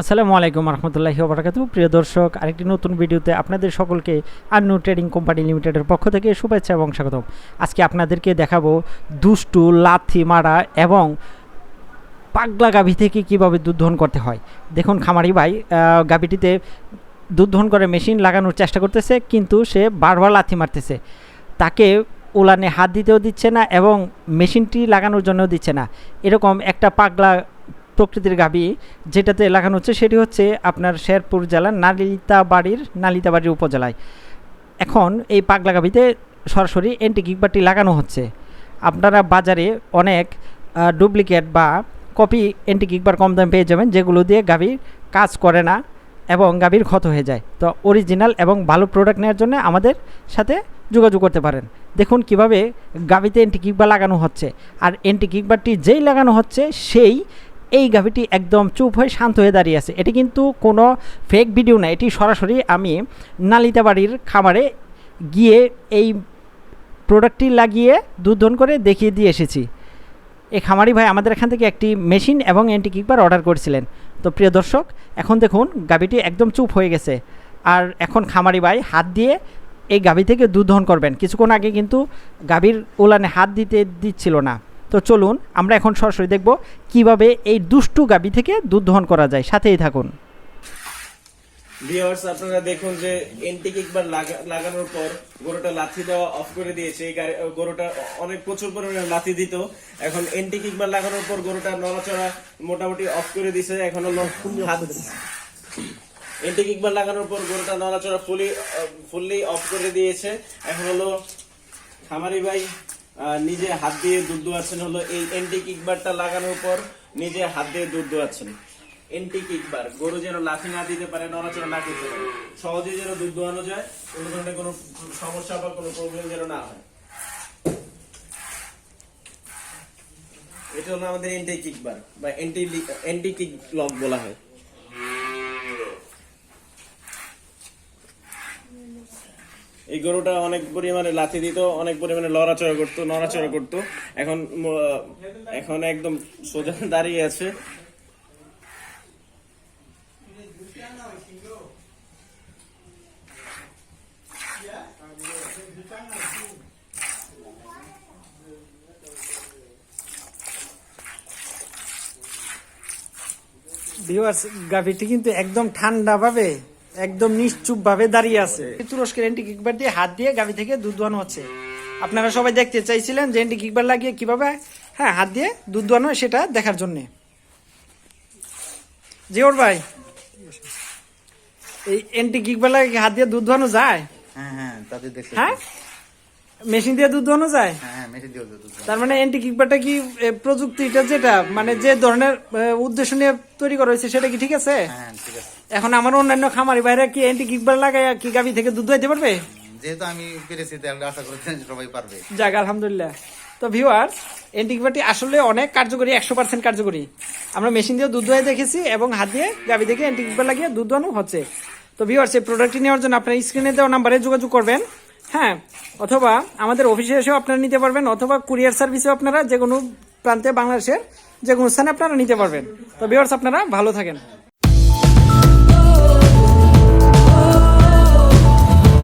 আসসালামু আলাইকুম রহমতুল্লাহি ওবরাকাতু। প্রিয় দর্শক, আরেকটি নতুন ভিডিওতে আপনাদের সকলকে আন্নু ট্রেডিং কোম্পানি লিমিটেডের পক্ষ থেকে শুভেচ্ছা এবং স্বাগতম। আজকে আপনাদেরকে দেখাবো দুষ্টু, লাথি মারা এবং পাগলা গাভী থেকে কীভাবে দুধ দহন করতে হয়। দেখুন খামারি ভাই গাভীটিতে দুধ দহন করে মেশিন লাগানোর চেষ্টা করতেছে, কিন্তু সে বারবার লাথি মারতেছে। তাকে উলানে হাত দিতেও দিচ্ছে না এবং মেশিনটি লাগানোর জন্যও দিচ্ছে না। এরকম একটা পাগলা প্রকৃতির গাভী যেটাতে লাগানো হচ্ছে, সেটি হচ্ছে আপনার শেরপুর জেলার নালিতাবাড়ির নালিতাবাড়ির উপজেলায়। এখন এই পাগলা গাভীতে সরাসরি অ্যান্টিকিকবারটি লাগানো হচ্ছে। আপনারা বাজারে অনেক ডুপ্লিকেট বা কপি অ্যান্টিকিকবার কম দামে পেয়ে যাবেন, যেগুলো দিয়ে গাভীর কাজ করে না এবং গাভীর ক্ষত হয়ে যায়। তো অরিজিনাল এবং ভালো প্রোডাক্ট নেওয়ার জন্য আমাদের সাথে যোগাযোগ করতে পারেন। দেখুন কীভাবে গাভীতে অ্যান্টিকিকবার লাগানো হচ্ছে। আর অ্যান্টিকিকবারটি যেই লাগানো হচ্ছে, সেই এই গাভীটি একদম চুপ হয়ে শান্ত হয়ে দাঁড়িয়ে আছে। এটি কিন্তু কোনো ফেক ভিডিও না, এটি সরাসরি আমি নালিতাবাড়ির খামারে গিয়ে এই প্রোডাক্টটি লাগিয়ে দুধ করে দেখিয়ে দিয়ে এসেছি। এই খামারি ভাই আমাদের এখান থেকে একটি মেশিন এবং অ্যান্টি কিকবার অর্ডার করেছিলেন। তো প্রিয় দর্শক, এখন দেখুন গাভীটি একদম চুপ হয়ে গেছে। আর এখন খামারি ভাই হাত দিয়ে এই গাভী থেকে দুধ করবেন। কিছুক্ষণ আগে কিন্তু গাভীর উলানে হাত দিতে দিচ্ছিল না। তো চলুন আমরা এখন সরাসরি দেখব কীভাবে এই দুষ্টু গাভী থেকে দুধ দহন করা যায়। সাথেই থাকুন। ভিউয়ার্স আপনারা দেখুন যে এন্টিক একবার লাগানোর পর গরুটা লাথি দেওয়া অফ করে দিয়েছে। এই গরুটা অনেক প্রচুর পরিমাণে লাথি দিত। এখন এন্টিক একবার লাগানোর পর গরুটা নড়াচড়া মোটামুটি অফ করে দিছে। এখন হাত এন্টিক একবার লাগানোর পর গরুটা নড়াচড়া ফুলি ফুললি অফ করে দিয়েছে। এখন হলো খামারি ভাই নিজে হাত দিয়ে দুধ দোয়াচ্ছেন হলো এই এন্টি কিকবারটা লাগানোর পর নিজে হাত দিয়ে দুধ দোয়াচ্ছেন। এন্টি কিকবার, গরু যেন লাথি না দিতে পারে, নড়াচড়া না করতে পারে। সহজে যেন দুধ দোয়ানো যায়, কোনো ধরনের কোনো সমস্যা বা কোনো প্রবলেম যেন না হয়। এটা হলো আমাদের এন্টি কিকবার, বা এন্টি এন্টি কিক লক বলা হয়। এই গরুটা অনেক পরিমাণে লাথি দিত, অনেক পরিমাণে লড়াচড়া করতো, নড়াচড়া করতো। এখন এখন একদম সোজা দাঁড়িয়ে আছে। ভিউয়ার্স গাভীটি কিন্তু একদম ঠান্ডাভাবে একদম নিশ্চুপভাবে দাঁড়িয়ে আছে। তুরস্কের এন্টি কিকবার দিয়ে হাত দিয়ে গাভী থেকে দুধ দোয়ানো হচ্ছে। আপনারা সবাই দেখতে চাইছিলেন যে এন্টি কিকবার লাগিয়ে কীভাবে হ্যাঁ হাত দিয়ে দুধ দোয়ানো সেটা দেখার জন্যে। জিওর ভাই এই এন্টি কিকবার লাগিয়ে হাত দিয়ে দুধ দোয়ানো যায়? হ্যাঁ হ্যাঁ তাদের দেখতে হ্যাঁ? মেশিন দিয়ে দুধ দোয়ানো যায়? হ্যাঁ হ্যাঁ মেশিন দিয়ে দুধ তার মানে এন্টি কিকবারটা কি প্রযুক্তিটা যেটা মানে যে ধরনের উদ্দেশ্য নিয়ে তৈরি করা হয়েছে সেটা কি ঠিক আছে? হ্যাঁ ঠিক আছে। এখন আমার অন্যান্য খামারি বাইরে কি অ্যান্টি কিকবার লাগাই কি গাভি থেকে দুধ দইতে পারবে? যেহেতু আমি পেরেছি তাহলে আশা করি সবাই পারবে। যাক আলহামদুলিল্লাহ। তো ভিউয়ার অ্যান্টি কিকবারটি আসলে অনেক কার্যকরী একশো পার্সেন্ট কার্যকরী। আমরা মেশিন দিয়ে দুধ দোয়া দেখেছি এবং হাত দিয়ে গাভি থেকে অ্যান্টি কিকবার লাগিয়ে দুধ দোয়ানো হচ্ছে। তো ভিউয়ার সেই প্রোডাক্টটি নেওয়ার জন্য আপনার স্ক্রিনে দেওয়া নাম্বারে যোগাযোগ করবেন। হ্যাঁ অথবা আমাদের অফিসে এসেও আপনারা নিতে পারবেন অথবা কুরিয়ার সার্ভিসেও আপনারা যে কোনো প্রান্তে বাংলাদেশের যে কোনো স্থানে আপনারা নিতে পারবেন। তো ভিউয়ার্স আপনারা ভালো থাকেন।